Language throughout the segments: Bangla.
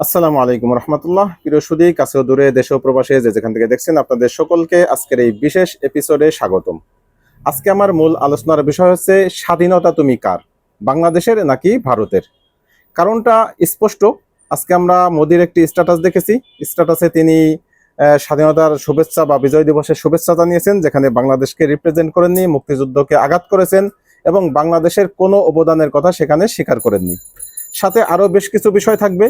আসসালামু আলাইকুম রহমতুল্লাহ। প্রিয় সুদী কাছেও দূরে, দেশ প্রবাসে যে যেখান থেকে দেখছেন আপনাদের সকলকে আজকের এই বিশেষ এপিসোডে স্বাগতম। আজকে আমার মূল আলোচনার বিষয় হচ্ছে, স্বাধীনতা তুমি কার? বাংলাদেশের নাকি ভারতের? কারণটা স্পষ্ট। আজকে আমরা মোদির একটি স্ট্যাটাস দেখেছি। স্ট্যাটাসে তিনি স্বাধীনতার শুভেচ্ছা বা বিজয় দিবসের শুভেচ্ছা জানিয়েছেন, যেখানে বাংলাদেশকে রিপ্রেজেন্ট করেননি, মুক্তিযুদ্ধকে আঘাত করেছেন এবং বাংলাদেশের কোনো অবদানের কথা সেখানে স্বীকার করেননি। সাথে আরও বেশ কিছু বিষয় থাকবে।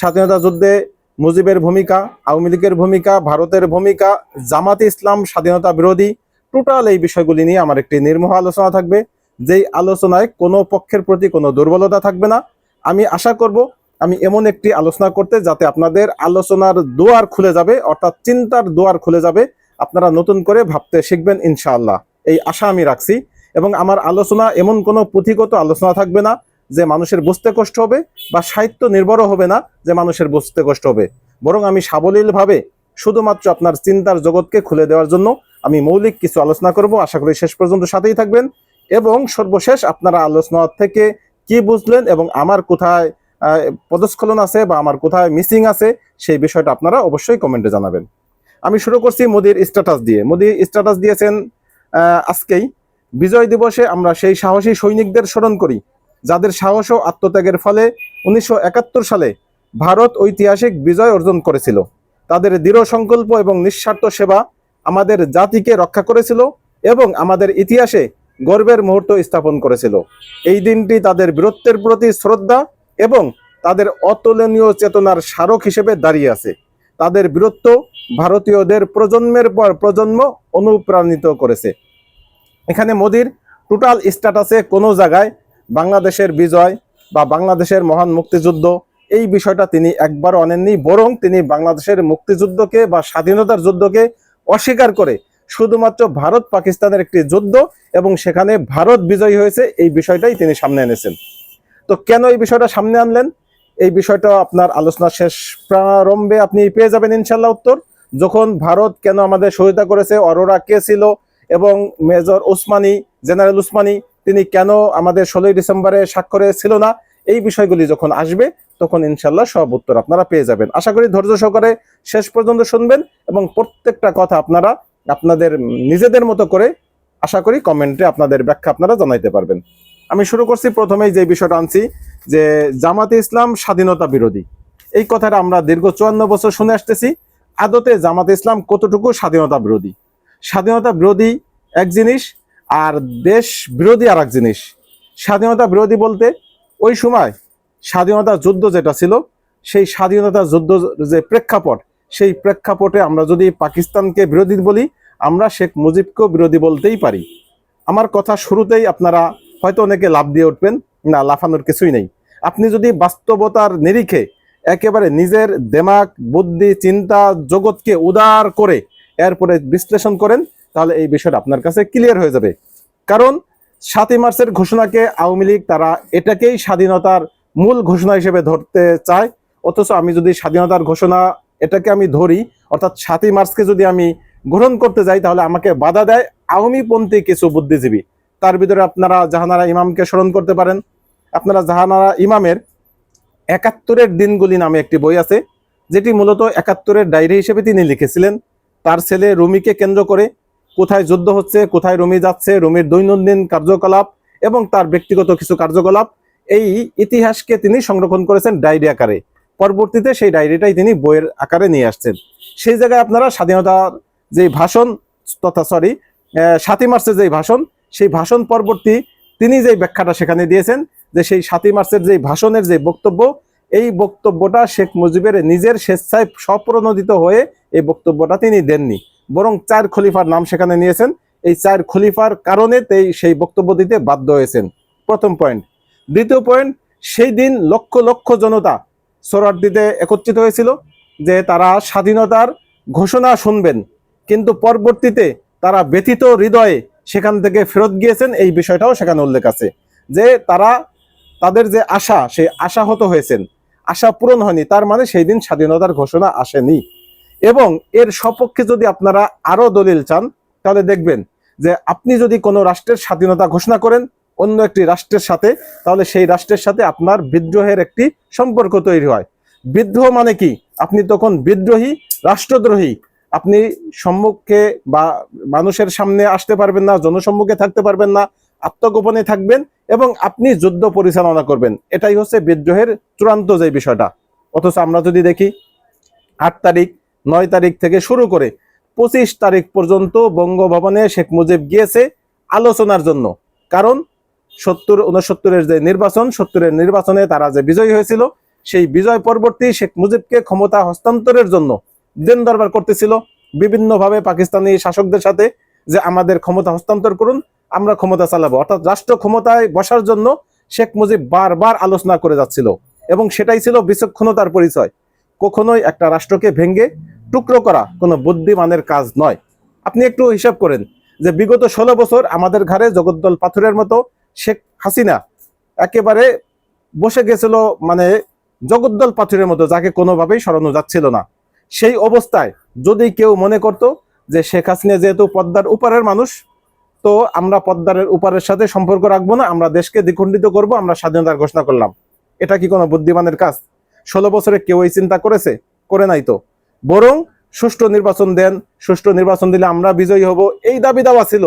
স্বাধীনতা যুদ্ধে মুজিবের ভূমিকা, আওয়ামী লীগের ভূমিকা, ভারতের ভূমিকা, জামাতে ইসলাম স্বাধীনতা বিরোধী, টোটাল এই বিষয়গুলি নিয়ে আমার একটি নির্মোহ আলোচনা থাকবে। যেই আলোচনায় কোনো পক্ষের প্রতি কোনো দুর্বলতা থাকবে না। আমি আশা করব, আমি এমন একটি আলোচনা করতে যাতে আপনাদের আলোচনার দুয়ার খুলে যাবে, অর্থাৎ চিন্তার দুয়ার খুলে যাবে। আপনারা নতুন করে ভাবতে শিখবেন ইনশাআল্লাহ। এই আশা আমি রাখছি এবং আমার আলোচনা এমন কোনো পুঁথিগত আলোচনা থাকবে না। যে মানুষের বুঝতে কষ্ট হবে বা সাহিত্য নির্ভরও হবে না যে মানুষের বুঝতে কষ্ট হবে। বরং আমি সাবলীলভাবে শুধুমাত্র আপনার চিন্তার জগৎকে খুলে দেওয়ার জন্য আমি মৌলিক কিছু আলোচনা করব। আশা করি শেষ পর্যন্ত সাথেই থাকবেন। এবং সর্বশেষ আপনারা আলোচনা থেকে কি বুঝলেন এবং আমার কোথায় পদস্খলন আছে বা আমার কোথায় মিসিং আছে সেই বিষয়টা আপনারা অবশ্যই কমেন্টে জানাবেন। আমি শুরু করছি মোদির স্ট্যাটাস দিয়ে। মোদি স্ট্যাটাস দিয়েছেন আজকেই। বিজয় দিবসে আমরা সেই সাহসী সৈনিকদের স্মরণ করি। যাদের সাহস ও আত্মত্যাগের ফলে উনিশশো একাত্তর সালে ভারত ঐতিহাসিক বিজয় অর্জন করেছিল। তাদের দৃঢ় সংকল্প এবং নিঃস্বার্থ সেবা আমাদের জাতিকে রক্ষা করেছিল এবং আমাদের ইতিহাসে গর্বের মুহূর্ত স্থাপন করেছিল। এই দিনটি তাদের বীরত্বের প্রতি শ্রদ্ধা এবং তাদের অতুলনীয় চেতনার স্মারক হিসেবে দাঁড়িয়ে আছে। তাদের বীরত্ব ভারতীয়দের প্রজন্মের পর প্রজন্ম অনুপ্রাণিত করেছে। এখানে মোদির টোটাল স্ট্যাটাসে কোনো জায়গায় বাংলাদেশের বিজয় বা বাংলাদেশের মহান মুক্তিযুদ্ধ, এই বিষয়টা তিনি একবার আনেননি, বরং তিনি বাংলাদেশের মুক্তিযুদ্ধকে বা স্বাধীনতার যুদ্ধকে অস্বীকার করে শুধুমাত্র ভারত পাকিস্তানের একটি যুদ্ধ এবং সেখানে ভারত বিজয়ী হয়েছে, এই বিষয়টাই তিনি সামনে এনেছেন। তো কেন এই বিষয়টা সামনে আনলেন? এই বিষয়টা আপনার আলোচনা শেষ প্রারম্ভে আপনি পেয়ে যাবেন ইনশাল্লাহ উত্তর। যখন ভারত কেন আমাদের সহায়তা করেছে, অরোরা কে ছিল এবং মেজর ওসমানী, জেনারেল উসমানী তিনি কেন আমাদের ষোলোই ডিসেম্বরে স্বাক্ষরে ছিল না? এই বিষয়গুলি যখন আসবে, তখন ইনশাল্লাহ সব উত্তর আপনারা পেয়ে যাবেন। আশা করি ধৈর্য সহকারে শেষ পর্যন্ত শুনবেন এবং প্রত্যেকটা কথা আপনারা আপনাদের নিজেদের মতো করে আশা করি কমেন্টে আপনাদের ব্যাখ্যা আপনারা জানাইতে পারবেন। আমি শুরু করছি প্রথমেই যে বিষয়টা আনছি, যে জামাতে ইসলাম স্বাধীনতা বিরোধী। এই কথাটা আমরা দীর্ঘ চুয়ান্ন বছর শুনে আসতেছি, আদতে জামাতে ইসলাম কতটুকু স্বাধীনতা বিরোধী? স্বাধীনতা বিরোধী এক জিনিস আর দেশ বিরোধী আর এক জিনিস। স্বাধীনতা বিরোধী বলতে ওই সময় স্বাধীনতা যুদ্ধ যেটা ছিল, সেই স্বাধীনতা যুদ্ধ যে প্রেক্ষাপট, সেই প্রেক্ষাপটে আমরা যদি পাকিস্তানকে বিরোধী বলি, আমরা শেখ মুজিবকেও বিরোধী বলতেই পারি। আমার কথা শুরুতেই আপনারা হয়তো অনেকে লাভ দিয়ে উঠবেন, না, লাফানোর কিছুই নেই। আপনি যদি বাস্তবতার নিরিখে একেবারে নিজের দেমাগ বুদ্ধি, চিন্তা, জগৎকে উদার করে এরপরে বিশ্লেষণ করেন তাহলে এই বিষয়টা আপনার কাছে ক্লিয়ার হয়ে যাবে। কারণ সাতই মার্চের ঘোষণাকে আওয়ামী লীগ তারা এটাকেই স্বাধীনতার মূল ঘোষণা হিসেবে ধরতে চায়। অথচ আমি যদি স্বাধীনতার ঘোষণা এটাকে আমি ধরি, অর্থাৎ সাতই মার্চকে যদি আমি গ্রহণ করতে যাই, তাহলে আমাকে বাধা দেয় আওয়ামীপন্থী কিছু বুদ্ধিজীবী। তার ভিতরে আপনারা জাহানারা ইমামকে স্মরণ করতে পারেন। আপনারা জাহানারা ইমামের একাত্তরের দিনগুলি নামে একটি বই আছে, যেটি মূলত একাত্তরের ডায়েরি হিসেবে তিনি লিখেছিলেন। তার ছেলে রুমিকে কেন্দ্র করে কোথায় যুদ্ধ হচ্ছে, কোথায় রুমি যাচ্ছে, রুমির দৈনন্দিন কার্যকলাপ এবং তার ব্যক্তিগত কিছু কার্যকলাপ, এই ইতিহাসকে তিনি সংরক্ষণ করেছেন ডায়েরি আকারে। পরবর্তীতে সেই ডায়েরিটাই তিনি বইয়ের আকারে নিয়ে আসছেন। সেই জায়গায় আপনারা স্বাধীনতার যে ভাষণ, তথা সরি সাতই মার্চের যে ভাষণ, সেই ভাষণ পরবর্তী তিনি যে ব্যাখ্যাটা সেখানে দিয়েছেন যে সেই সাতই মার্চের যে ভাষণের যে বক্তব্য, এই বক্তব্যটা শেখ মুজিবের নিজের স্বেচ্ছায় স্বপ্রণোদিত হয়ে এই বক্তব্যটা তিনি দেননি। বরং চার খলিফার নাম সেখানে নিয়েছেন। এই চার খলিফার কারণে তেই সেই বক্তব্য দিতে বাধ্য হয়েছেন। প্রথম পয়েন্ট দ্বিতীয় পয়েন্ট সেই দিন লক্ষ লক্ষ জনতা সোরারদিতে একত্রিত হয়েছিল যে তারা স্বাধীনতার ঘোষণা শুনবেন। কিন্তু পরবর্তীতে তারা ব্যথিত হৃদয়ে সেখান থেকে ফেরত গিয়েছেন। এই বিষয়টাও সেখানে উল্লেখ আছে যে তারা তাদের যে আশা, সেই আশাহত হয়েছেন। আশা পূরণ হয়নি। তার মানে সেই দিন স্বাধীনতার ঘোষণা আসেনি। এবং এর সপক্ষে যদি আপনারা আরও দলিল চান, তাহলে দেখবেন যে আপনি যদি কোনো রাষ্ট্রের স্বাধীনতা ঘোষণা করেন অন্য একটি রাষ্ট্রের সাথে, তাহলে সেই রাষ্ট্রের সাথে আপনার বিদ্রোহের একটি সম্পর্ক তৈরি হয়। বিদ্রোহ মানে কি? আপনি তখন বিদ্রোহী, রাষ্ট্রদ্রোহী। আপনি সম্মুখে বা মানুষের সামনে আসতে পারবেন না, জনসম্মুখে থাকতে পারবেন না, আত্মগোপনে থাকবেন এবং আপনি যুদ্ধ পরিচালনা করবেন। এটাই হচ্ছে বিদ্রোহের চূড়ান্ত যে বিষয়টা। অথচ আমরা যদি দেখি, আট তারিখ নয় তারিখ থেকে শুরু করে পঁচিশ তারিখ পর্যন্ত বঙ্গভবনে শেখ মুজিব গিয়েছে আলোচনার জন্য। কারণ সত্তর উনসত্তরের যে নির্বাচন, সত্তরের নির্বাচনে তারা যে বিজয়ী হয়েছিল, সেই বিজয় পরবর্তী শেখ মুজিবকে ক্ষমতা হস্তান্তরের জন্য দিন দরবার করতেছিল। বিভিন্নভাবে পাকিস্তানি শাসকদের সাথে যে আমাদের ক্ষমতা হস্তান্তর করুন, আমরা ক্ষমতা চালাবো। অর্থাৎ রাষ্ট্র ক্ষমতায় বসার জন্য শেখ মুজিব বারবার আলোচনা করে যাচ্ছিল। এবং সেটাই ছিল বিচক্ষণতার পরিচয়। কখনোই একটা রাষ্ট্রকে ভেঙ্গে টুকরো করা কোনো বুদ্ধিমানের কাজ নয়। আপনি একটু হিসাব করেন যে বিগত ষোলো বছর আমাদের ঘাড়ে জগদ্দল পাথরের মতো শেখ হাসিনা একেবারে বসে গেছিল মানে জগদ্দল পাথরের মতো, যাকে কোনোভাবেই সরানো যাচ্ছিল না। সেই অবস্থায় যদি কেউ মনে করত যে শেখ হাসিনা যেহেতু পদ্মার উপারের মানুষ, তো আমরা পদ্মারের উপারের সাথে সম্পর্ক রাখব না, আমরা দেশকে দ্বিখণ্ডিত করব, আমরা স্বাধীনতার ঘোষণা করলাম। এটা কি কোনো বুদ্ধিমানের কাজ? ষোলো বছরে কেউ এই চিন্তা করেছে, করে নাই তো। বরং সুষ্ঠু নির্বাচন দেন, সুষ্ঠু নির্বাচন দিলে আমরা বিজয়ী হব, এই দাবি দাওয়া ছিল।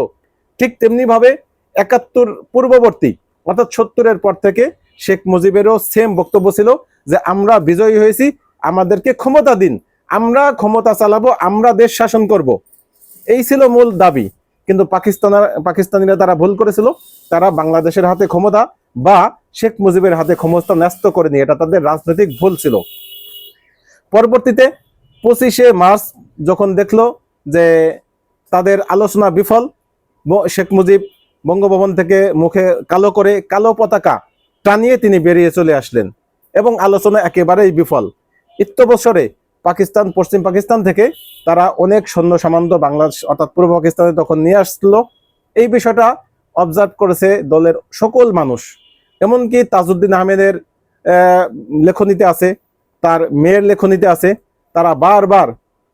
ঠিক তেমনি ভাবে একাত্তর পূর্ববর্তী, অর্থাৎ সত্তরের পর থেকে শেখ মুজিবেরও সেম বক্তব্য ছিল যে, আমরা বিজয়ী হয়েছি, আমাদেরকে ক্ষমতা দিন, আমরা ক্ষমতা চালাবো, আমরা দেশ শাসন করব। এই ছিল মূল দাবি। কিন্তু পাকিস্তান পাকিস্তানিরা তারা ভুল করেছিল। তারা বাংলাদেশের হাতে ক্ষমতা বা শেখ মুজিবের হাতে ক্ষমতা ন্যস্ত করেনি এটা তাদের রাজনৈতিক ভুল ছিল। পরবর্তীতে পঁচিশে মার্চ যখন দেখল যে তাদের আলোচনা বিফল শেখ মুজিব বঙ্গভবন থেকে মুখে কালো করে কালো পতাকা টানিয়ে তিনি বেরিয়ে চলে আসলেন এবং আলোচনা একেবারেই বিফল। ইত্যবসরে পাকিস্তান, পশ্চিম পাকিস্তান থেকে তারা অনেক সৈন্য সামান্ত বাংলাদেশ অর্থাৎ পূর্ব পাকিস্তানে তখন নিয়ে আসলো। এই বিষয়টা অবজার্ভ করেছে দলের সকল মানুষ। এমনকি তাজউদ্দিন আহমেদের আহ, লেখনীতে আছে তার মেয়ের লেখনীতে আছে তারা বারবার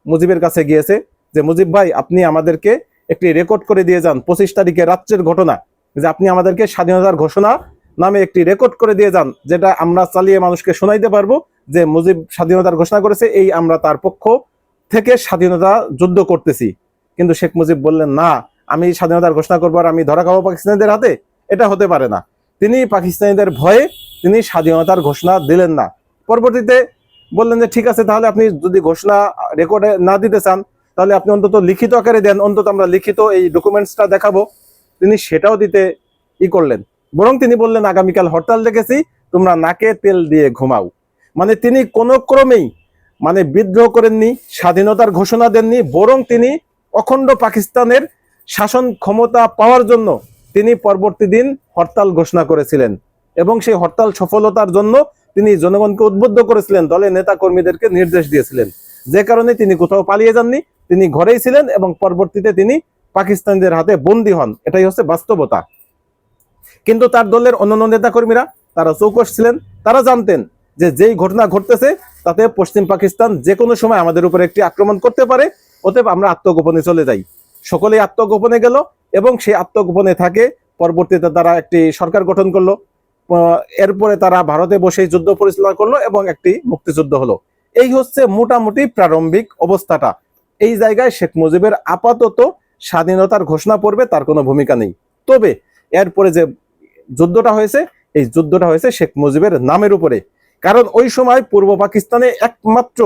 মুজিবের কাছে গিয়েছে যে মুজিব ভাই আপনি আমাদেরকে একটি রেকর্ড করে দিয়ে যান পঁচিশ তারিখে রাত্রের ঘটনা যে আপনি আমাদেরকে স্বাধীনতার ঘোষণা নামে একটি রেকর্ড করে দিয়ে যান যেটা আমরা চালিয়ে মানুষকে শোনাইতে পারব যে মুজিব স্বাধীনতার ঘোষণা করেছে এই আমরা তার পক্ষ থেকে স্বাধীনতা যুদ্ধ করতেছি। কিন্তু শেখ মুজিব বললেন না আমি স্বাধীনতার ঘোষণা করব আর আমি ধরা খাব পাকিস্তানিদের হাতে এটা হতে পারে না। তিনি পাকিস্তানিদের ভয়ে তিনি স্বাধীনতার ঘোষণা দিলেন না। পরবর্তীতে বললেন যে, ঠিক আছে, তাহলে আপনি যদি ঘোষণা রেকর্ডে না দিতে চান, তাহলে আপনি অন্তত লিখিত আকারে দেন। অন্তত আমরা লিখিত এই ডকুমেন্টসটা দেখাবো। তিনি সেটাও দিতে ই করলেন। বরং তিনি বললেন, আগামীকাল হরতাল দেখেছি তোমরা নাকে তেল দিয়ে ঘুমাও। মানে তিনি কোনো ক্রমেই মানে বিদ্রোহ করেননি, স্বাধীনতার ঘোষণা দেননি, বরং তিনি অখণ্ড পাকিস্তানের শাসন ক্ষমতা পাওয়ার জন্য তিনি পরবর্তী দিন হরতাল ঘোষণা করেছিলেন এবং সেই হরতাল সফলতার জন্য তিনি জনগণকে উদ্বুদ্ধ করেছিলেন, দলের নেতা কর্মীদেরকে নির্দেশ দিয়েছিলেন। যে কারণে তিনি কোথাও পালিয়ে যাননি, তিনি ঘরেই ছিলেন এবং পরবর্তীতে তিনি পাকিস্তানিদের হাতে বন্দী হন। এটাই হচ্ছে বাস্তবতা। কিন্তু তার দলের অন্যান্য নেতা কর্মীরা তারা চৌকস ছিলেন, তারা জানতেন যে যেই ঘটনা ঘটতেছে, তাতে পশ্চিম পাকিস্তান যে কোনো সময় আমাদের উপর একটি আক্রমণ করতে পারে, অতএব আমরা আত্মগোপনে চলে যাই। সকলেই আত্মগোপনে গেল এবং সেই আত্মগোপনে থাকে। পরবর্তীতে তারা একটি সরকার গঠন করল। এরপরে তারা ভারতে বসে যুদ্ধ পরিচালনা করল এবং একটি মুক্তিযুদ্ধ হলো। এই হচ্ছে মোটামুটি প্রারম্ভিক অবস্থাটা। এই জায়গায় শেখ মুজিবের আপাতত স্বাধীনতার ঘোষণা পড়বে, তার কোনো ভূমিকা নেই। তবে এরপরে যে যুদ্ধটা হয়েছে, এই যুদ্ধটা হয়েছে শেখ মুজিবের নামের উপরে। কারণ ওই সময় পূর্ব পাকিস্তানে একমাত্র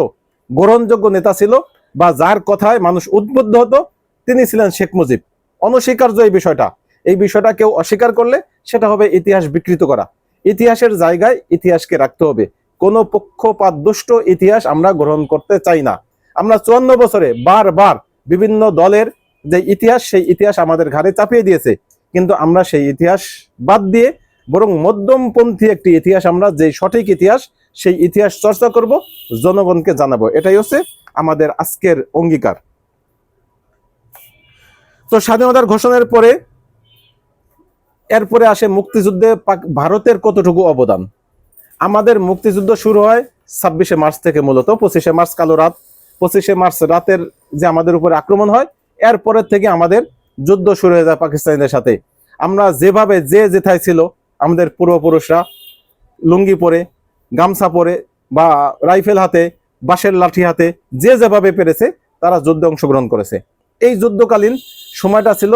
গ্রহণযোগ্য নেতা ছিল বা যার কথায় মানুষ উদ্বুদ্ধ হতো, তিনি ছিলেন শেখ মুজিব। অনস্বীকার্য এই বিষয়টা। এই বিষয়টা কেউ অস্বীকার করলে সেটা হবে ইতিহাস বিকৃত করা। ইতিহাসের জায়গায় ইতিহাসকে রাখতে হবে। কোনো পক্ষপাত, দুষ্ট ইতিহাস আমরা গ্রহণ করতে চাই না। আমরা চুয়ান্ন বছরে বারবার বিভিন্ন দলের যে ইতিহাস, সেই ইতিহাস আমাদের ঘাড়ে চাপিয়ে দিয়েছে। কিন্তু আমরা সেই ইতিহাস বাদ দিয়ে বরং মধ্যমপন্থী একটি ইতিহাস আমরা, যে সঠিক ইতিহাস, সেই ইতিহাস চর্চা করব, জনগণকে জানাব। এটাই হচ্ছে আমাদের আজকের অঙ্গীকার। তো স্বাধীনতার ঘোষণার পরে এরপরে আসে মুক্তিযুদ্ধে ভারতের কতটুকু অবদান? আমাদের মুক্তিযুদ্ধ শুরু হয় ছাব্বিশে মার্চ থেকে মূলত, পঁচিশে মার্চ কালো রাত, পঁচিশে মার্চ রাতের যে আমাদের উপরে আক্রমণ হয় এরপরের থেকে আমাদের যুদ্ধ শুরু হয়ে যায় পাকিস্তানিদের সাথে। আমরা যেভাবে যে যেথায় ছিল, আমাদের পূর্বপুরুষরা, লুঙ্গি পরে, গামছা পরে বা রাইফেল হাতে, বাঁশের লাঠি হাতে, যে যেভাবে পেরেছে, তারা যুদ্ধে অংশগ্রহণ করেছে। এই যুদ্ধকালীন সময়টা ছিল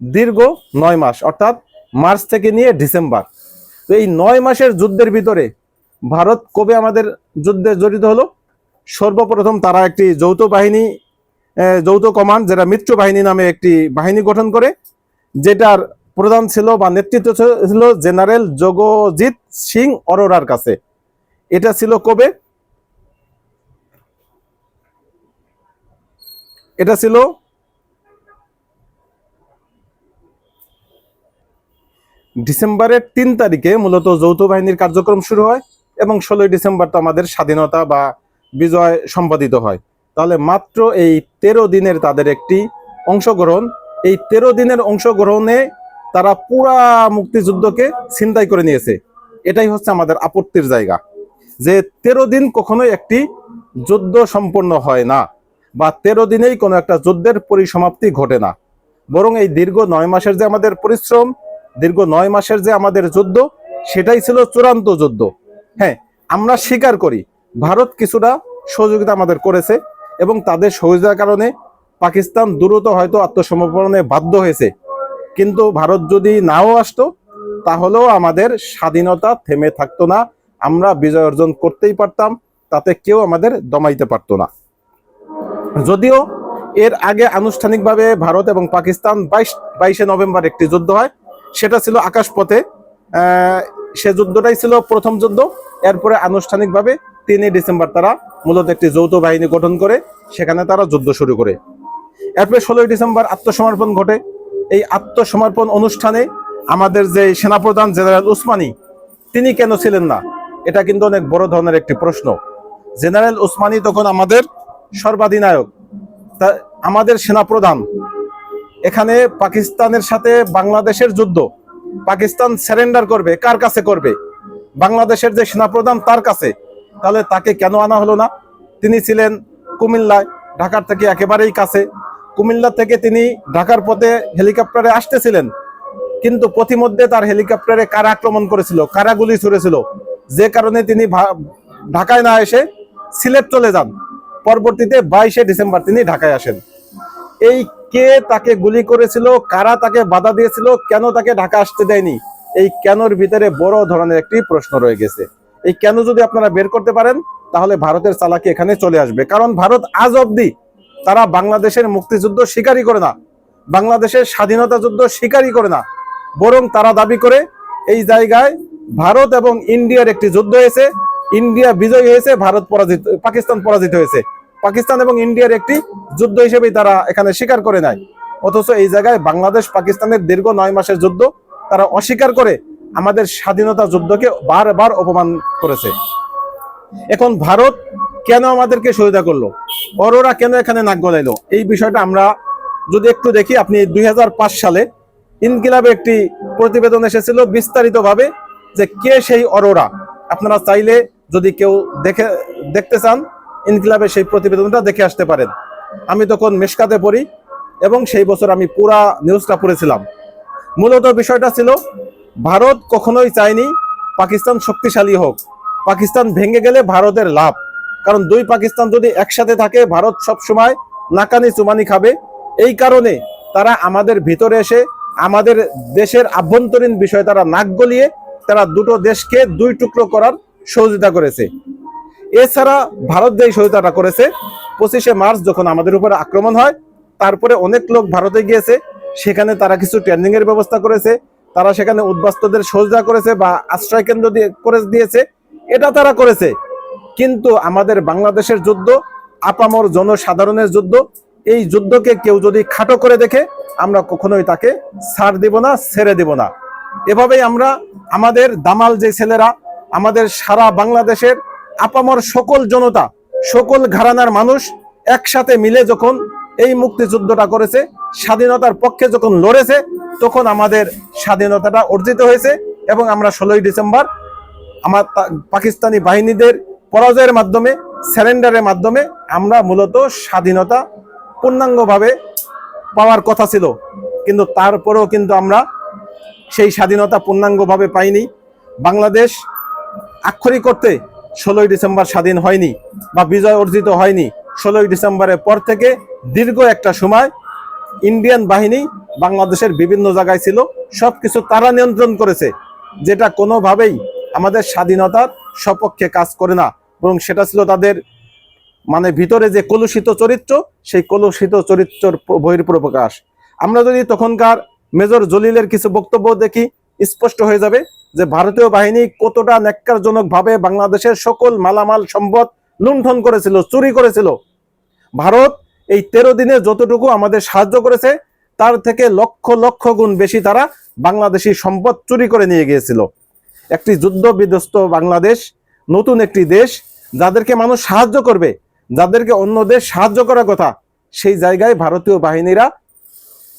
দীর্ঘ নয় মাস, অর্থাৎ মার্চ থেকে নিয়ে ডিসেম্বর। তো এই নয় মাসের যুদ্ধের ভিতরে ভারত কবে আমাদের যুদ্ধে জড়িত হলো? সর্বপ্রথম তারা একটি যৌথ বাহিনী যৌথ কমান্ড, যেটা মিত্র বাহিনী নামে একটি বাহিনী গঠন করে, যেটার প্রধান ছিল বা নেতৃত্ব ছিল জেনারেল জগজিৎ সিং অরোরার কাছে। এটা ছিল কবে? এটা ছিল ডিসেম্বরের তিন তারিখে মূলত যৌথ বাহিনীর কার্যক্রম শুরু হয় এবং ষোলোই ডিসেম্বর তো আমাদের স্বাধীনতা বা বিজয় সম্পাদিত হয়। তাহলে মাত্র এই তেরো দিনের তাদের একটি অংশগ্রহণ। এই তেরো দিনের অংশগ্রহণে তারা পুরা মুক্তিযুদ্ধকে ছিনতাই করে নিয়েছে। এটাই হচ্ছে আমাদের আপত্তির জায়গা। যে তেরো দিন কখনোই একটি যুদ্ধ সম্পন্ন হয় না বা তেরো দিনেই কোনো একটা যুদ্ধের পরিসমাপ্তি ঘটে না। বরং এই দীর্ঘ নয় মাসের যে আমাদের পরিশ্রম দীর্ঘ নয় মাসের যে আমাদের যুদ্ধ, সেটাই ছিল চূড়ান্ত যুদ্ধ। হ্যাঁ আমরা স্বীকার করি, ভারত কিছুটা সহযোগিতা আমাদের করেছে এবং তাদের সহযোগিতার কারণে পাকিস্তান দ্রুত হয়তো আত্মসমর্পণে বাধ্য হয়েছে। কিন্তু ভারত যদি নাও আসতো, তাহলেও আমাদের স্বাধীনতা থেমে থাকতো না। আমরা বিজয় অর্জন করতেই পারতাম, তাতে কেউ আমাদের দমাইতে পারতো না। যদিও এর আগে আনুষ্ঠানিকভাবে ভারত এবং পাকিস্তান বাইশ, বাইশে নভেম্বর একটি যুদ্ধ হয় সেটা ছিল আকাশপথে। সে যুদ্ধটাই ছিল প্রথম যুদ্ধ। এরপরে আনুষ্ঠানিকভাবে তিনই ডিসেম্বর তারা মূলত একটি যৌথ বাহিনী গঠন করে, সেখানে তারা যুদ্ধ শুরু করে। এরপরে ষোলোই ডিসেম্বর আত্মসমর্পণ ঘটে। এই আত্মসমর্পণ অনুষ্ঠানে আমাদের যে সেনাপ্রধান জেনারেল উসমানী, তিনি কেন ছিলেন না? এটা কিন্তু অনেক বড় ধরনের একটি প্রশ্ন। জেনারেল উসমানী তখন আমাদের সর্বাধিনায়ক। তা, আমাদের সেনাপ্রধান এখানে পাকিস্তানের সাথে বাংলাদেশের যুদ্ধ। পাকিস্তান স্যারেন্ডার করবে, কার কাছে করবে? বাংলাদেশের যে সেনাপ্রধান, তার কাছে। তাহলে তাকে কেন আনা হলো না? তিনি ছিলেন কুমিল্লায়, ঢাকার থেকে একেবারেই কাছে। কুমিল্লা থেকে তিনি ঢাকার পথে হেলিকপ্টারে আসতেছিলেন। কিন্তু পথিমধ্যে তার হেলিকপ্টারে কারা আক্রমণ করেছিল, কারা গুলি ছুড়েছিল? যে কারণে তিনি ঢাকায় না এসে সিলেট চলে যান। পরবর্তীতে বাইশে ডিসেম্বর তিনি ঢাকায় আসেন। এই কে তাকে গুলি করেছিল, কারা তাকে বাধা দিয়েছিল, কেন তাকে ঢাকা আসতে দেয়নি? এই কেনর ভিতরে বড় ধরনের একটি প্রশ্ন রয়ে গেছে। এই কেন যদি আপনারা বের করতে পারেন, তাহলে ভারতের চালাকি এখানে চলে আসবে। কারণ ভারত আজ অবধি তারা বাংলাদেশের মুক্তিযুদ্ধ স্বীকারই করে না। বাংলাদেশের স্বাধীনতা যুদ্ধ স্বীকারই করে না। বরং তারা দাবি করে, এই জায়গায় ভারত এবং ইন্ডিয়ার একটি যুদ্ধ হয়েছে। ইন্ডিয়া বিজয়ী হয়েছে, ভারত পরাজিত পাকিস্তান পরাজিত হয়েছে। পাকিস্তান এবং ইন্ডিয়ার একটি যুদ্ধ হিসেবেই তারা এখানে স্বীকার করে নাই অথচ এই জায়গায় বাংলাদেশ পাকিস্তানের দীর্ঘ নয় মাসের যুদ্ধ তারা অস্বীকার করে আমাদের স্বাধীনতা যুদ্ধকে বারবার অপমান করেছে। এখন ভারত কেন আমাদেরকে সহায়তা করল? অরোরা কেন এখানে নাক গলাইলো? এই বিষয়টা আমরা যদি একটু দেখি, আপনি দুই হাজার পাঁচ সালে ইনকিলাবে একটি প্রতিবেদন এসেছিল বিস্তারিতভাবে যে কে সেই অরোরা? আপনারা চাইলে যদি কেউ দেখে দেখতে চান ইনকিলাবের সেই প্রতিবেদনটা দেখে আসতে পারেন। আমি তখন মেশকাতে পড়ি এবং সেই বছর আমি পুরা নিউজটা পড়েছিলাম। মূলত বিষয়টা ছিল, ভারত কখনোই চায়নি পাকিস্তান শক্তিশালী হোক। পাকিস্তান ভেঙে গেলে ভারতের লাভ। কারণ দুই পাকিস্তান যদি একসাথে থাকে, ভারত সব সময় নাকানি চুমানি খাবে। এই কারণে তারা আমাদের ভিতরে এসে, আমাদের দেশের আভ্যন্তরীণ বিষয় তারা নাক গলিয়ে, তারা দুটো দেশকে দুই টুকরো করার সহযোগিতা করেছে। এছাড়া ভারত যে সহায়তাটা করেছে, পঁচিশে মার্চ যখন আমাদের উপরে আক্রমণ হয়, তারপরে অনেক লোক ভারতে গিয়েছে, সেখানে তারা কিছু ট্রেনিং এর ব্যবস্থা করেছে, তারা সেখানে উদ্বাস্তদের সহযোগিতা করেছে বা আশ্রয় কেন্দ্র দিয়ে করে দিয়েছে, এটা তারা করেছে। কিন্তু আমাদের বাংলাদেশের যুদ্ধ, আপামর জনসাধারণের যুদ্ধ, এই যুদ্ধকে কেউ যদি খাটো করে দেখে, আমরা কখনোই তাকে ছাড় দিব না, ছেড়ে দিব না। এভাবেই আমরা আমাদের দামাল যে ছেলেরা, আমাদের সারা বাংলাদেশের আপামর সকল জনতা, সকল ঘরানার মানুষ একসাথে মিলে যখন এই মুক্তিযুদ্ধটা করেছে, স্বাধীনতার পক্ষে যখন লড়েছে, তখন আমাদের স্বাধীনতাটা অর্জিত হয়েছে এবং আমরা ষোলোই ডিসেম্বর আমার পাকিস্তানি বাহিনীদের পরাজয়ের মাধ্যমে স্যারেন্ডারের মাধ্যমে আমরা মূলত স্বাধীনতা পূর্ণাঙ্গভাবে পাওয়ার কথা ছিল। কিন্তু তারপরেও কিন্তু আমরা সেই স্বাধীনতা পূর্ণাঙ্গভাবে পাইনি। বাংলাদেশ আক্ষরিক করতে ষোলোই ডিসেম্বর স্বাধীন হয়নি বা বিজয় অর্জিত হয়নি। ষোলোই ডিসেম্বরের পর থেকে দীর্ঘ একটা সময় ইন্ডিয়ান বাহিনী বাংলাদেশের বিভিন্ন জায়গায় ছিল, সবকিছু তারা নিয়ন্ত্রণ করেছে, যেটা কোনোভাবেই আমাদের স্বাধীনতার সপক্ষে কাজ করে না। বরং সেটা ছিল তাদের মানে ভিতরে যে কলুষিত চরিত্র, সেই কলুষিত চরিত্রর বহির্প্রকাশ আমরা যদি তখনকার মেজর জলিলের কিছু বক্তব্য দেখি, স্পষ্ট হয়ে যাবে যে ভারতীয় বাহিনী কতটা ন্যাক্কারজনক ভাবে বাংলাদেশের সকল মালামাল সম্পদ লুণ্ঠন করেছিল, চুরি করেছিল। ভারত এই তেরো দিনে যতটুকু আমাদের সাহায্য করেছে, তার থেকে লক্ষ লক্ষ গুণ বেশি তারা বাংলাদেশি সম্পদ চুরি করে নিয়ে গিয়েছিল। একটি যুদ্ধ বিধ্বস্ত বাংলাদেশ, নতুন একটি দেশ, যাদেরকে মানুষ সাহায্য করবে, যাদেরকে অন্য দেশ সাহায্য করার কথা, সেই জায়গায় ভারতীয় বাহিনীরা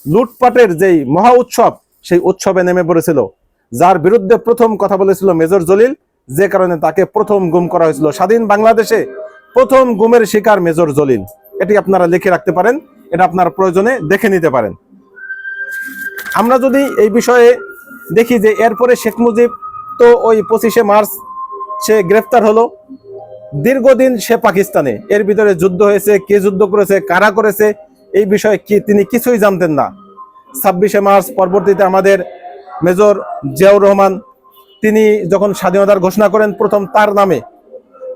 লুটপাটের যেই মহা উৎসব, সেই উৎসবে নেমে পড়েছিল। যার বিরুদ্ধে প্রথম কথা বলেছিল মেজর জলিল, যে কারণে তাকে প্রথম গুম করা হয়েছিল। স্বাধীন বাংলাদেশে প্রথম গুমের শিকার মেজর জলিল। এটি আপনারা লিখে রাখতে পারেন, এটা আপনার প্রয়োজনে দেখে নিতে পারেন। আমরা যদি এই বিষয়ে দেখি যে এরপরে শেখ মুজিব তো ওই পঁচিশে মার্চ সে গ্রেফতার হলো, দীর্ঘদিন সে পাকিস্তানে। এর ভিতরে যুদ্ধ হয়েছে, কে যুদ্ধ করেছে, কারা করেছে, এই বিষয়ে কি তিনি কিছুই জানতেন না। ছাব্বিশে মার্চ পরবর্তীতে আমাদের মেজর জিয়াউর রহমান, তিনি যখন স্বাধীনতার ঘোষণা করেন প্রথম তার নামে,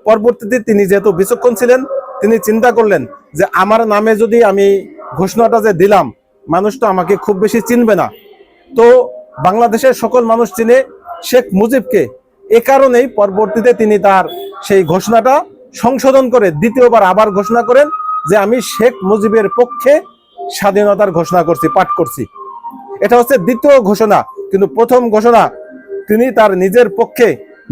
পরবর্তীতে তিনি যেহেতু বিচক্ষণ ছিলেন, তিনি চিন্তা করলেন যে আমার নামে যদি আমি ঘোষণাটা যে দিলাম, মানুষ তো আমাকে খুব বেশি চিনবে না। তো বাংলাদেশের সকল মানুষ চিনে শেখ মুজিবকে। এ কারণেই পরবর্তীতে তিনি তার সেই ঘোষণাটা সংশোধন করে দ্বিতীয়বার আবার ঘোষণা করেন যে আমি শেখ মুজিবের পক্ষে স্বাধীনতার ঘোষণা করছি, পাঠ করছি। এটা হচ্ছে দ্বিতীয় ঘোষণা। কিন্তু প্রথম ঘোষণা তিনি তার নিজের পক্ষে,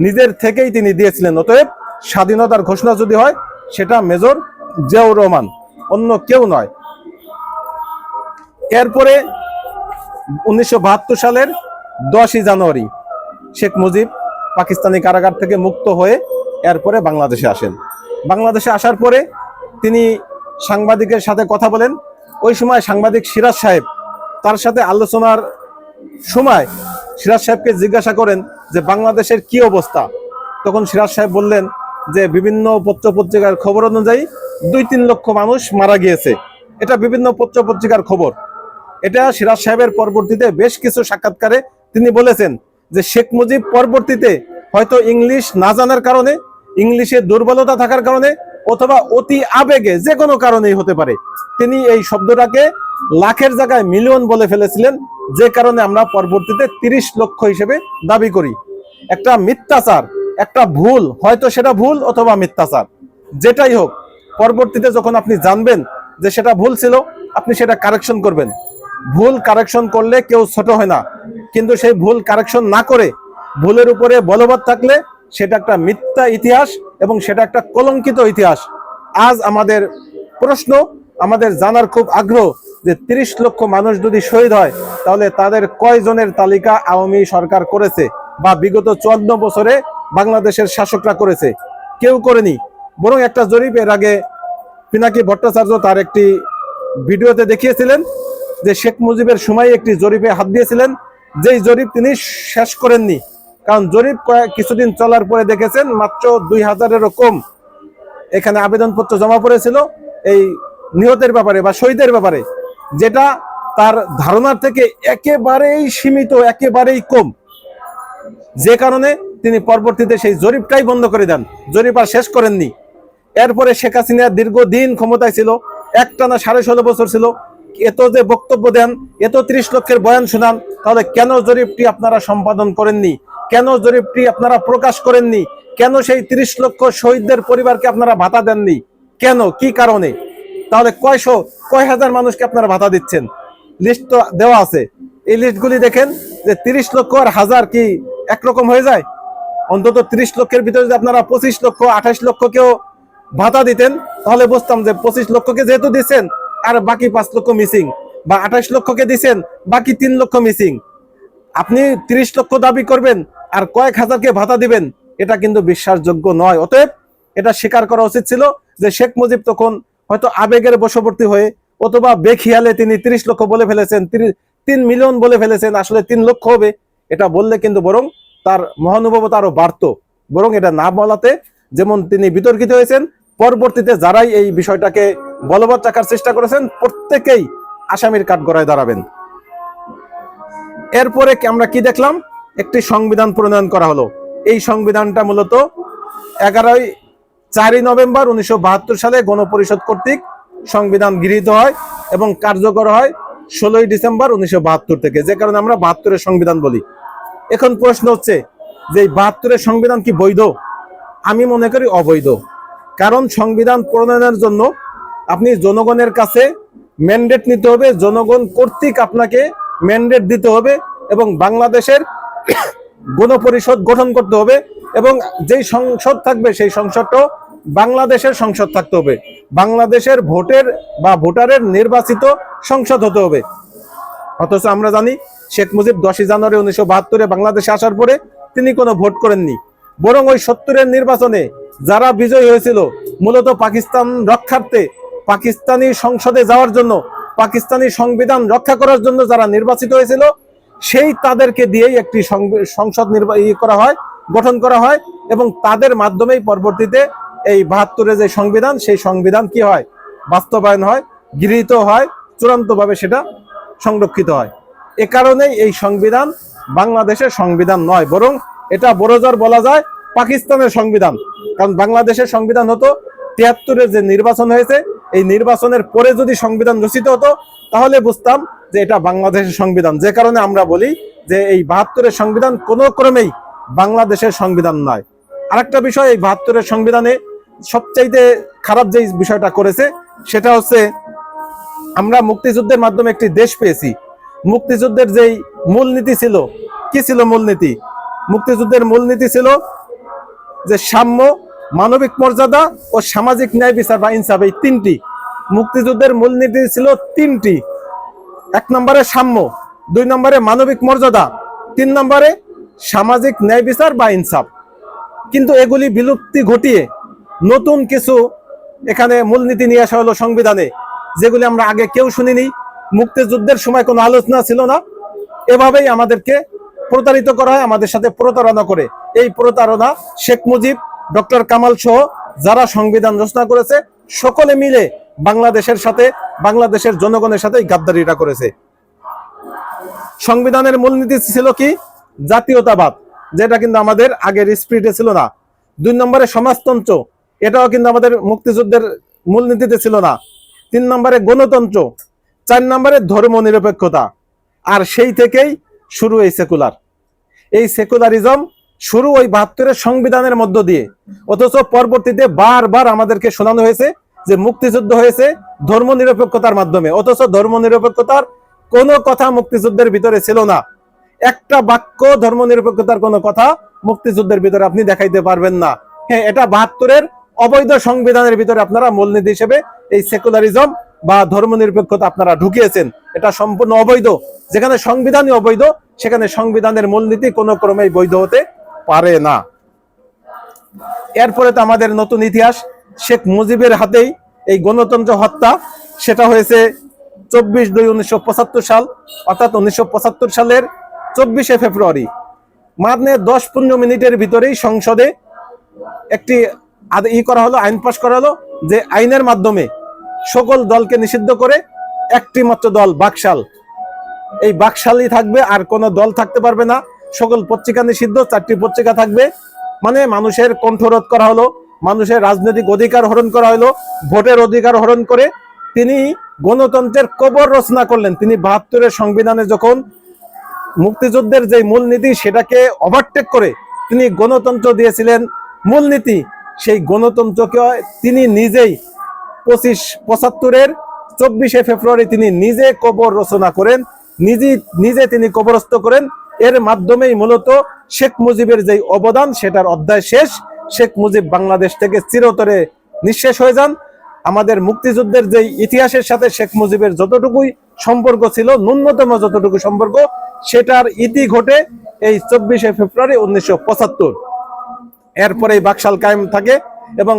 নিজের থেকেই তিনি দিয়েছিলেন। অতএব স্বাধীনতার ঘোষণা যদি হয়, সেটা মেজর জিয়াউর রহমান, অন্য কেউ নয়। এরপরে উনিশশো বাহাত্তর সালের দশই জানুয়ারি শেখ মুজিব পাকিস্তানি কারাগার থেকে মুক্ত হয়ে এরপরে বাংলাদেশে আসেন। বাংলাদেশে আসার পরে তিনি সাংবাদিকের সাথে কথা বলেন। ওই সময় সাংবাদিক সিরাজ সাহেব তার সাথে আলোচনার সময় সিরাজ সাহেবকে জিজ্ঞাসা করেন যে বাংলাদেশের কি অবস্থা? তখন সিরাজ সাহেব বললেন যে বিভিন্ন পত্র পত্রিকার খবর অনুযায়ী দুই তিন লক্ষ মানুষ মারা গিয়েছে। এটা বিভিন্ন পত্র পত্রিকার খবর। এটা সিরাজ সাহেবের পরবর্তীতে বেশ কিছু সাক্ষাৎকারে তিনি বলেছেন যে শেখ মুজিব পরবর্তীতে হয়তো ইংলিশ না জানার কারণে, ইংলিশে দুর্বলতা থাকার কারণে অথবা অতি আবেগে যে কোনো কারণেই হতে পারে। তিনি এই শব্দটাকে লাখের জায়গায় মিলিয়ন বলে ফেলেছিলেন। যে কারণে আমরা পরবর্তীতে তিরিশ লক্ষ হিসেবে দাবি করি। একটা মিথ্যাচার, একটা ভুল, হয়তো সেটা ভুল অথবা মিথ্যাচার। যেটাই হোক, পরবর্তীতে যখন আপনি জানবেন যে সেটা ভুল ছিল, আপনি সেটা কারেকশন করবেন। ভুল কারেকশন করলে কেউ ছোট হয় না। কিন্তু সেই ভুল কারেকশন না করে ভুলের উপরে বলবৎ থাকলে সেটা একটা মিথ্যা ইতিহাস এবং সেটা একটা কলঙ্কিত ইতিহাস। আজ আমাদের প্রশ্ন, আমাদের জানার খুব আগ্রহ যে তিরিশ লক্ষ মানুষ যদি শহীদ হয়, তাহলে তাদের কয়জনের তালিকা আওয়ামী সরকার করেছে বা বিগত চুয়ান্ন বছরে বাংলাদেশের শাসকরা করেছে? কেউ করেনি। বরং একটা জরিপ এর আগে পিনাকি ভট্টাচার্য তার একটি ভিডিওতে দেখিয়েছিলেন যে শেখ মুজিবের সময় একটি জরিপে হাত দিয়েছিলেন। যেই জরিপ তিনি শেষ করেননি। কারণ জরিপ কিছুদিন চলার পরে দেখেছেন মাত্র দুই হাজারেরও কম এখানে আবেদনপত্র জমা পড়েছিল। এই নিহতের ব্যাপারে বা শহীদের ব্যাপারে। যেটা তার ধারণার থেকে একেবারেই সীমিত, একেবারেই কম। যে কারণে তিনি পরবর্তীতে সেই জরিপটাই বন্ধ করে দেন। জরিপ আর শেষ করেননি। এরপরে শেখ হাসিনা দীর্ঘদিন ক্ষমতায় ছিল, একটানা সাড়ে ষোলো বছর ছিল। এত যে বক্তব্য দেন, এত ত্রিশ লক্ষের বয়ান শোনান, তাহলে কেন জরিপটি আপনারা সম্পাদন করেননি? কেন জরিপটি আপনারা প্রকাশ করেননি? কেন সেই ত্রিশ লক্ষ শহীদদের পরিবারকে আপনারা ভাতা দেননি? কেন? কি কারণে? তাহলে কয়শো কয় হাজার মানুষকে আপনারা ভাতা দিচ্ছেন? লিস্ট তো দেওয়া আছে। এই লিস্টগুলি দেখেন যে তিরিশ লক্ষ আর হাজার কি একরকম হয়ে যায়? অন্তত তিরিশ লক্ষের ভিতরে যদি আপনারা পঁচিশ লক্ষ, আঠাশ লক্ষকেও ভাতা দিতেন, তাহলে বুঝতাম যে পঁচিশ লক্ষকে যেহেতু দিচ্ছেন, আর বাকি পাঁচ লক্ষ মিসিং বা আঠাশ লক্ষকে দিচ্ছেন, বাকি তিন লক্ষ মিসিং আপনি তিরিশ লক্ষ দাবি করবেন, আর কয়েক হাজারকে ভাতা দিবেন, এটা কিন্তু বিশ্বাসযোগ্য নয়। অতএব এটা স্বীকার করা উচিত ছিল যে শেখ মুজিব তখন হয়তো আবেগের বশবর্তী হয়ে, অথবা বেখিয়ালে তিনি তিরিশ লক্ষ বলে ফেলেছেন তিন মিলিয়ন বলে ফেলেছেন, আসলে তিন লক্ষ হবে, এটা বললে কিন্তু বরং তার মহানুভবতা আরও বাড়তো। বরং এটা না বলাতে যেমন তিনি বিতর্কিত হয়েছেন, পরবর্তীতে যারাই এই বিষয়টাকে বলবৎ রাখার চেষ্টা করেছেন, প্রত্যেকেই আসামির কাঠগড়ায় দাঁড়াবেন। এরপরে আমরা কি দেখলাম? একটি সংবিধান প্রণয়ন করা হলো। এই সংবিধানটা মূলত এগারোই চারই নভেম্বর উনিশশো বাহাত্তর সালে গণপরিষদ কর্তৃক সংবিধান গৃহীত হয় এবং কার্যকর হয় ষোলোই ডিসেম্বর উনিশশো বাহাত্তর থেকে। যে কারণে আমরা বাহাত্তরের সংবিধান বলি। এখন প্রশ্ন হচ্ছে যে এই বাহাত্তরের সংবিধান কি বৈধ? আমি মনে করি অবৈধ। কারণ সংবিধান প্রণয়নের জন্য আপনি জনগণের কাছে ম্যান্ডেট নিতে হবে, জনগণ কর্তৃক আপনাকে ম্যান্ডেট দিতে হবে এবং বাংলাদেশের গণপরিষদ গঠন করতে হবে এবং যেই সংসদ থাকবে সেই সংসদটাও বাংলাদেশের সংসদ থাকতে হবে। বাংলাদেশের ভোটের বা ভোটারের নির্বাচিত সংসদ হতে হবে। অথচ আমরা জানি, শেখ মুজিব দশই জানুয়ারি উনিশশো বাহাত্তরে বাংলাদেশে আসার পরে তিনি কোনো ভোট করেননি। বরং ওই সত্তরের নির্বাচনে যারা বিজয়ী হয়েছিল, মূলত পাকিস্তান রক্ষার্থে, পাকিস্তানি সংসদে যাওয়ার জন্য, পাকিস্তানি সংবিধান রক্ষা করার জন্য যারা নির্বাচিত হয়েছিল, সেই তাদেরকে দিয়েই একটি সংসদ নির্বা- ই করা হয়, গঠন করা হয় এবং তাদের মাধ্যমেই পরবর্তীতে এই বাহাত্তরে যে সংবিধান, সেই সংবিধান কি হয়? বাস্তবায়ন হয়, গৃহীত হয়, চূড়ান্তভাবে সেটা সংরক্ষিত হয়। এ কারণেই এই সংবিধান বাংলাদেশের সংবিধান নয়, বরং এটা বড়জোর বলা যায় পাকিস্তানের সংবিধান। কারণ বাংলাদেশের সংবিধান হতো তিয়াত্তরের যে নির্বাচন হয়েছে, এই নির্বাচনের পরে যদি সংবিধান রচিত হতো, তাহলে বুঝতাম যে এটা বাংলাদেশের সংবিধান। যে কারণে আমরা বলি যে এই বাহাত্তরের সংবিধান কোনো ক্রমেই বাংলাদেশের সংবিধান নয়। আরেকটা বিষয়, এই বাহাত্তরের সংবিধানে সবচাইতে খারাপ যে বিষয়টা করেছে, সেটা হচ্ছে আমরা মুক্তিযুদ্ধের মাধ্যমে একটি দেশ পেয়েছি। মুক্তিযুদ্ধের যেই মূলনীতি ছিল, কি ছিল মূলনীতি? মুক্তিযুদ্ধের মূলনীতি ছিল যে সাম্য, মানবিক মর্যাদা ও সামাজিক ন্যায় বিচার বা ইনসাফ, এই তিনটি। মুক্তিযুদ্ধের মূলনীতি ছিল তিনটি। এক নম্বরে সাম্য, দুই নম্বরে মানবিক মর্যাদা, তিন নম্বরে সামাজিক ন্যায় বিচার বা ইনসাফ। কিন্তু এগুলি বিলুপ্তি ঘটিয়ে নতুন কিছু এখানে মূলনীতি নিয়ে আসা হলো সংবিধানে, যেগুলি আমরা আগে কেউ শুনিনি। মুক্তিযুদ্ধের সময় কোনো আলোচনা ছিল না। এভাবেই আমাদেরকে প্রতারিত করা হয়, আমাদের সাথে প্রতারণা করে। এই প্রতারণা শেখ মুজিব, ডক্টর কামাল সহ যারা সংবিধান রচনা করেছে, সকলে মিলে বাংলাদেশের সাথে, বাংলাদেশের জনগণের সাথে গাদ্দারিটা করেছে। সংবিধানের মূলনীতি ছিল কি? জাতীয়তাবাদ, যেটা কিন্তু আমাদের আগের স্পিরিটে ছিল না। দুই নম্বরে সমাজতন্ত্র এটাও কিন্তু আমাদের মুক্তিযুদ্ধের মূলনীতিতে ছিল না। তিন নম্বরে গণতন্ত্র, চার নম্বরে ধর্ম নিরপেক্ষতা আর সেই থেকেই শুরু এই সেকুলার। এই সেকুলারিজম শুরু ওই বাহাত্তরের সংবিধানের মধ্য দিয়ে, অথচ পরবর্তীতে বারবার আমাদেরকে শোনানো হয়েছে যে মুক্তিযুদ্ধ হয়েছে ধর্ম নিরপেক্ষতার মাধ্যমে, অথচ ধর্ম নিরপেক্ষতার কোনো কথা মুক্তিযুদ্ধের ভিতরে ছিল না। একটা বাক্য ধর্ম নিরপেক্ষতার কোনো কথা মুক্তিযুদ্ধের ভিতরে আপনি দেখাইতে পারবেন না। হ্যাঁ এটা বাহাত্তরের অবৈধ সংবিধানের ভিতরে আপনারা মূলনীতি হিসেবে এই সেকুলারিজম বা ধর্ম নিরপেক্ষতা আপনারা ঢুকিয়েছেন। এটা সম্পূর্ণ অবৈধ। যেখানে সংবিধানই অবৈধ, সেখানে সংবিধানের মূলনীতি কোনো ক্রমেই বৈধ হতে পারে না। এরপরে তো আমাদের নতুন ইতিহাস, শেখ মুজিবের হাতেই এই গণতন্ত্র হত্যা, সেটা হয়েছে চব্বিশ দুই উনিশশো সাল, অর্থাৎ উনিশশো পঁচাত্তর সালের চব্বিশে ফেব্রুয়ারি। মানে দশ পনেরো মিনিটের ভিতরেই সংসদে একটি ই করা হলো, আইন পাশ করা হলো যে আইনের মাধ্যমে সকল দলকে নিষিদ্ধ করে একটি মাত্র দল বাকশাল। এই বাকশালই থাকবে, আর কোনো দল থাকতে পারবে না। সকল পত্রিকা নিষিদ্ধ, চারটি পত্রিকা থাকবে। মানে মানুষের কণ্ঠরোধ করা হলো, মানুষের রাজনৈতিক অধিকার হরণ করা হলো, ভোটের অধিকার হরণ করে তিনি গণতন্ত্রের কবর রচনা করলেন। তিনি বাহাত্তরের সংবিধানে যখন মুক্তিযুদ্ধের যে মূলনীতি, সেটাকে ওভারটেক করে তিনি গণতন্ত্র দিয়েছিলেন। মূলনীতি সেই গণতন্ত্রকে তিনি নিজেই পঁচিশ পঁচাত্তরের চব্বিশে ফেব্রুয়ারি তিনি নিজে কবর রচনা করেন, নিজে নিজে তিনি কবরস্থ করেন। এর মাধ্যমেই মূলত শেখ মুজিবের যে অবদান, সেটার অধ্যায় শেষ। শেখ মুজিব বাংলাদেশ থেকে চিরতরে নিঃশেষ হয়ে যান। আমাদের মুক্তিযুদ্ধের যে ইতিহাসের সাথে শেখ মুজিবের যতটুকুই সম্পর্ক ছিল, ন্যূনতম যতটুকু সম্পর্ক, সেটার ইতি ঘটে এই চব্বিশে ফেব্রুয়ারি উনিশশো পঁচাত্তর। এরপরে এই বাকশাল কায়েম থাকে এবং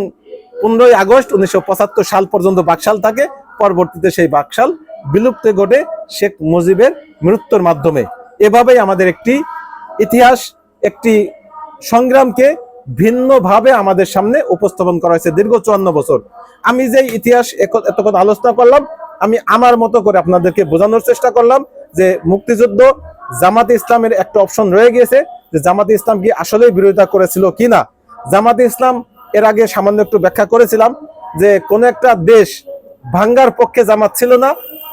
পনেরোই আগস্ট উনিশশো পঁচাত্তর সাল পর্যন্ত বাকশাল থাকে। পরবর্তীতে সেই বাকশাল বিলুপ্ত ঘটে শেখ মুজিবের মৃত্যুর মাধ্যমে। এভাবেই আমাদের একটি ইতিহাস, একটি সংগ্রামকে ভিন্নভাবে আমাদের সামনে উপস্থাপন করা হয়েছে দীর্ঘ চুয়ান্ন বছর। আমি যে ইতিহাস এতক্ষণ আলোচনা করলাম, আমি আমার মতো করে আপনাদেরকে বোঝানোর চেষ্টা করলাম যে মুক্তিযুদ্ধ জামাতে ইসলামের একটা অপশন রয়ে গিয়েছে। যে জামাতে ইসলাম কি আসলেই বিরোধিতা করেছিল কিনা জামাতে ইসলাম এর আগে সামান্য একটু ব্যাখ্যা করেছিলাম যে কোন একটা দেশ ভাঙ্গার পক্ষে জামাত ছিল না,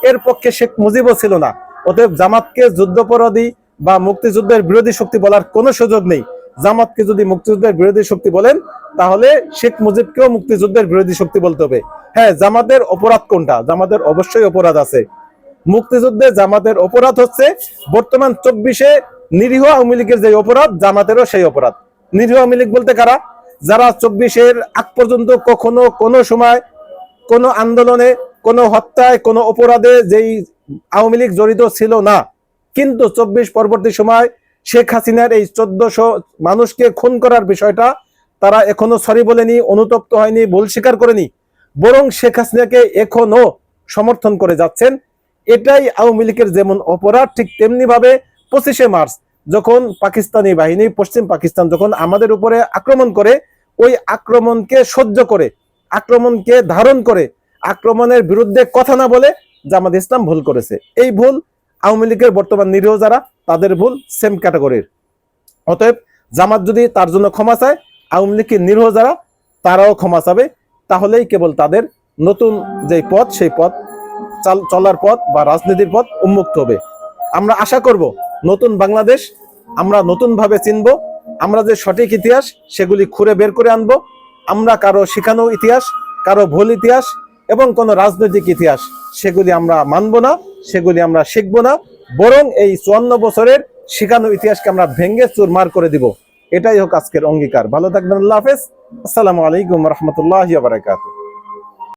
এর পক্ষে শেখ মুজিবও ছিল না। অতএব জামাতকে যুদ্ধপরাধী বা মুক্তিযুদ্ধের বিরোধী শক্তি বলার কোনো সুযোগ নেই। জামাতকে যদি মুক্তিযুদ্ধের বিরোধী শক্তি বলেন, তাহলে শেখ মুজিবকেও মুক্তিযুদ্ধের বিরোধী শক্তি বলতে হবে। হ্যাঁ জামাতের অপরাধ কোনটা? জামাতের অবশ্যই অপরাধ আছে। মুক্তিযুদ্ধে জামাতের অপরাধ হচ্ছে বর্তমান চব্বিশে নিরীহ আওয়ামী লীগের যে অপরাধ, জামাতেরও সেই অপরাধ। নিরীহ আওয়ামী লীগ বলতে কারা? যারা চব্বিশের আগ পর্যন্ত কখনো কোনো সময় কোনো আন্দোলনে, কোনো হত্যায়, কোনো অপরাধে যেই আওয়ামী লীগ জড়িত ছিল না। কিন্তু চব্বিশ পরবর্তী সময় শেখ হাসিনার এই চোদ্দশো মানুষকে খুন করার বিষয়টা তারা এখনও সরি বলেনি, অনুতপ্ত হয়নি, ভুল স্বীকার করেনি। বরং শেখ হাসিনাকে এখনও সমর্থন করে যাচ্ছেন। এটাই আওয়ামী লীগের যেমন অপরাধ, ঠিক তেমনি ভাবে পঁচিশে মার্চ, যখন পাকিস্তানি বাহিনী, পশ্চিম পাকিস্তান যখন আমাদের উপরে আক্রমণ করে, ওই আক্রমণকে সহ্য করে, আক্রমণকে ধারণ করে, আক্রমণের বিরুদ্ধে কথা না বলে জামাত ইসলাম ভুল করেছে। এই ভুল আওয়ামী লীগের বর্তমান নিরীহ যারা, তাদের ভুল সেম ক্যাটাগরির অতএব জামাত যদি তার জন্য ক্ষমা চায়, আওয়ামী লীগের নিরীহ যারা, তারাও ক্ষমা চাবে। তাহলেই কেবল তাদের নতুন যে পথ, সেই পথ চাল- চলার পথ বা রাজনীতির পথ উন্মুক্ত হবে। আমরা আশা করব নতুন বাংলাদেশ, আমরা নতুনভাবে চিনব, আমরা যে সঠিক ইতিহাস সেগুলি খুঁড়ে বের করে আনব, আমরা কারও শিখানো ইতিহাস, কারও ভুল ইতিহাস এবং কোন রাজনৈতিক ইতিহাস, সেগুলি আমরা মানব না, সেগুলি আমরা শিখব না, বরং এই চুয়ান্ন বছরের শিখানো ইতিহাসকে আমরা ভেঙ্গে চুরমার করে দিব। এটাই হোক আজকের অঙ্গীকার। ভালো থাকবেন, আল্লাহ হাফেজ। আসসালামু আলাইকুম রহমতুল্লাহ বারাকাতুহ।